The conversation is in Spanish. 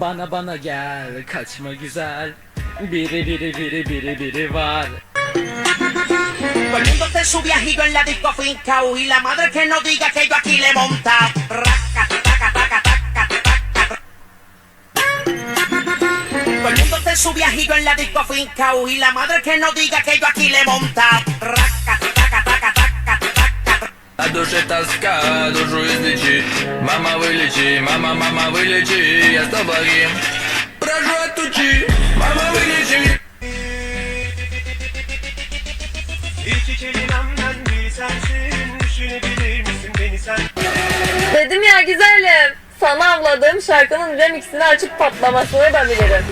Bana bana gel kaçma güzel Biri biri biri biri biri var en su viajillo en la disco fincao y la madre que no diga que yo aquí le monta. Raca, taca, taca, taca, taca. En su viajillo en la disco fincao y la madre que no diga que yo aquí le monta. Raca, душе тоска, душу излечи Мама вылечи, мама, мама вылечи Я стал благим, прошу отучи Мама вылечи İki kelimemden biri sensin Düşünebilir misin beni sen Dedim ya güzelim. Sana avladığım şarkının remixini açıp patlamasını da bilirim.